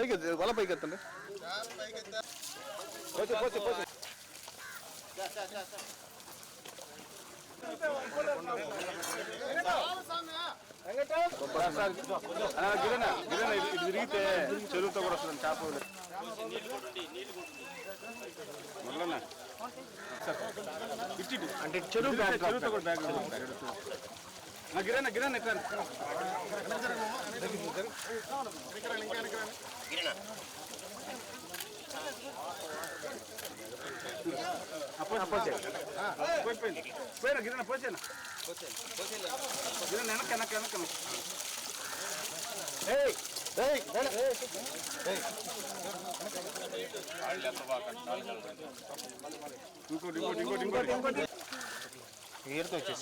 పైకి వల పైకి ఎత్తండి. పోతే, పోతే, పోతే. గిరణ, గిరణ, ఇది తిరిగితే చెరువుతో కూడా వస్తుంది చేప ఇటు, ఇటు. అంటే చెరువు చెరువుతో కూడా బ్యాగ్ ఉంది. ఆ, గిరణ గిరణ ఎక్కడ పోయినా గిరణ పోసేనా గిరణ వెనక వెనక వెనక ఏయ్ ఏయ్ ఏయ్, ఏయ్. ఇంకోటి ఇంకోటి ఇంకోటి ఇంకోటి ఇంకోటి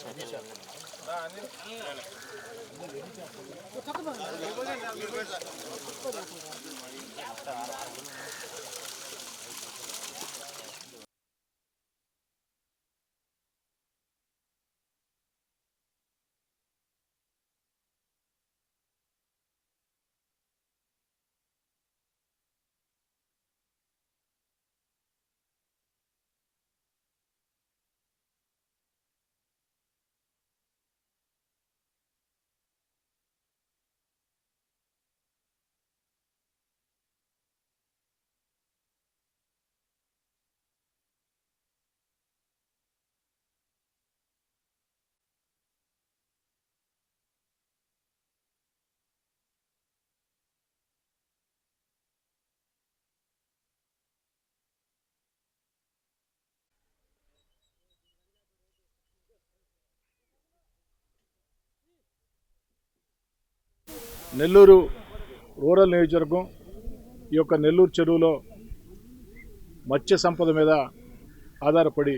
నెల్లూరు రూరల్ నియోజకవర్గం ఈ యొక్క నెల్లూరు చెరువులో మత్స్య సంపద మీద ఆధారపడి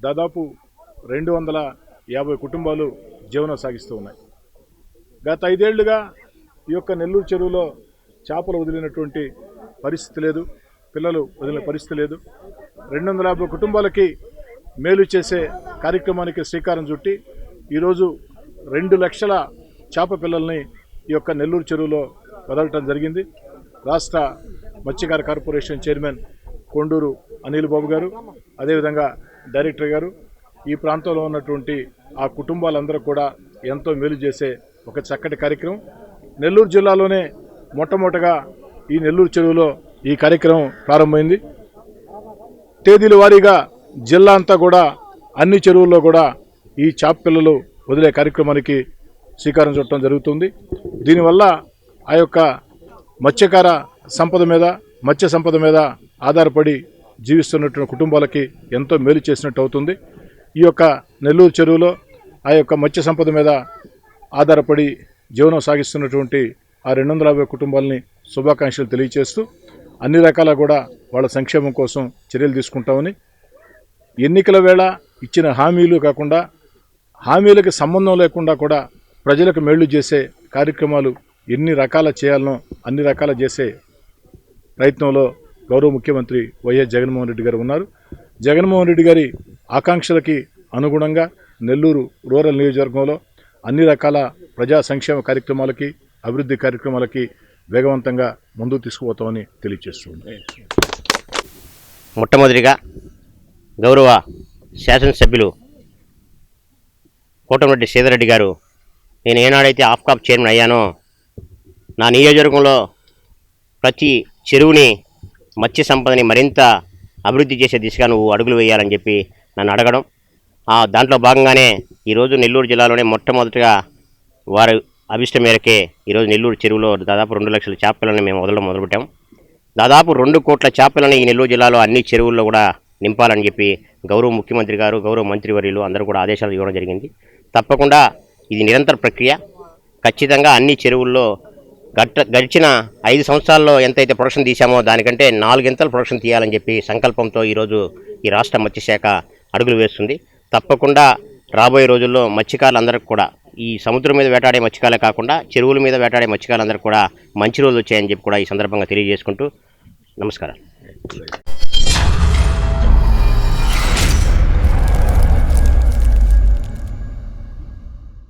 దాదాపు రెండు వందల యాభై కుటుంబాలు జీవనం సాగిస్తూ ఉన్నాయి. గత ఐదేళ్ళుగా ఈ యొక్క నెల్లూరు చెరువులో చేపలు వదిలినటువంటి పరిస్థితి లేదు పిల్లలు వదిలిన పరిస్థితి లేదు. రెండు వందల యాభై కుటుంబాలకి మేలు చేసే కార్యక్రమానికి శ్రీకారం చుట్టి ఈరోజు రెండు లక్షల చేప పిల్లల్ని ఈ యొక్క నెల్లూరు చెరువులో వదలటం జరిగింది. రాష్ట్ర మత్స్యకార కార్పొరేషన్ చైర్మన్ కొండూరు అనిల్ బాబు గారు అదేవిధంగా డైరెక్టర్ గారు ఈ ప్రాంతంలో ఉన్నటువంటి ఆ కుటుంబాలందరూ కూడా ఎంతో మేలు చేసే ఒక చక్కటి కార్యక్రమం. నెల్లూరు జిల్లాలోనే మొట్టమొదటగా ఈ నెల్లూరు చెరువులో ఈ కార్యక్రమం ప్రారంభమైంది. తేదీల వారీగా జిల్లా అంతా కూడా అన్ని చెరువుల్లో కూడా ఈ చాప పిల్లలు వదిలే కార్యక్రమానికి శ్రీకారం చుట్టడం జరుగుతుంది. దీనివల్ల ఆ యొక్క మత్స్యకార సంపద మీద మత్స్య సంపద మీద ఆధారపడి జీవిస్తున్నటువంటి కుటుంబాలకి ఎంతో మేలు చేసినట్టు అవుతుంది. ఈ యొక్క నెల్లూరు చెరువులో ఆ యొక్క మత్స్య సంపద మీద ఆధారపడి జీవనం సాగిస్తున్నటువంటి ఆ రెండు వందల యాభై కుటుంబాలని శుభాకాంక్షలు తెలియజేస్తూ అన్ని రకాల కూడా వాళ్ళ సంక్షేమం కోసం చర్యలు తీసుకుంటామని. ఎన్నికల వేళ ఇచ్చిన హామీలు కాకుండా హామీలకు సంబంధం లేకుండా కూడా ప్రజలకు మేళ్ళు చేసే కార్యక్రమాలు ఎన్ని రకాల చేయాలనో అన్ని రకాల చేసే ప్రయత్నంలో గౌరవ ముఖ్యమంత్రి వైఎస్ జగన్మోహన్ రెడ్డి గారు ఉన్నారు. జగన్మోహన్ రెడ్డి గారి ఆకాంక్షలకి అనుగుణంగా నెల్లూరు రూరల్ నియోజకవర్గంలో అన్ని రకాల ప్రజా సంక్షేమ కార్యక్రమాలకి అభివృద్ధి కార్యక్రమాలకి వేగవంతంగా ముందుకు తీసుకుపోతామని తెలియజేస్తుంది మొట్టమొదటిగా గౌరవ శాసనసభ్యులు కోటమిరెడ్డి సీతారెడ్డి గారు నేను ఏనాడైతే ఆఫ్కాప్ చైర్మన్ అయ్యానో నా నియోజకవర్గంలో ప్రతి చెరువుని మత్స్య సంపదని మరింత అభివృద్ధి చేసే దిశగా నువ్వు అడుగులు వేయాలని చెప్పి నన్ను అడగడం. ఆ దాంట్లో భాగంగానే ఈరోజు నెల్లూరు జిల్లాలోనే మొట్టమొదటిగా వారి అభిష్టం మేరకే ఈరోజు నెల్లూరు చెరువులో దాదాపు రెండు లక్షల చేపలను మేము వదలడం మొదలుపెట్టాం. దాదాపు రెండు కోట్ల చేపలను ఈ నెల్లూరు జిల్లాలో అన్ని చెరువుల్లో కూడా నింపాలని చెప్పి గౌరవ ముఖ్యమంత్రి గారు గౌరవ మంత్రివర్యులు అందరూ కూడా ఆదేశాలు ఇవ్వడం జరిగింది. తప్పకుండా ఇది నిరంతర ప్రక్రియ. ఖచ్చితంగా అన్ని చెరువుల్లో గట్ట గడిచిన ఐదు సంవత్సరాల్లో ఎంతైతే ప్రొడక్షన్ తీశామో దానికంటే నాలుగింతలు ప్రొడక్షన్ తీయాలని చెప్పి సంకల్పంతో ఈరోజు ఈ రాష్ట్ర మత్స్యశాఖ అడుగులు వేస్తుంది. తప్పకుండా రాబోయే రోజుల్లో మత్స్యకారులందరికీ కూడా ఈ సముద్రం మీద వేటాడే మత్స్యకాలే కాకుండా చెరువుల మీద వేటాడే మత్స్యకారులందరికీ కూడా మంచి రోజులు వచ్చాయని చెప్పి కూడా ఈ సందర్భంగా తెలియజేసుకుంటూ నమస్కారం.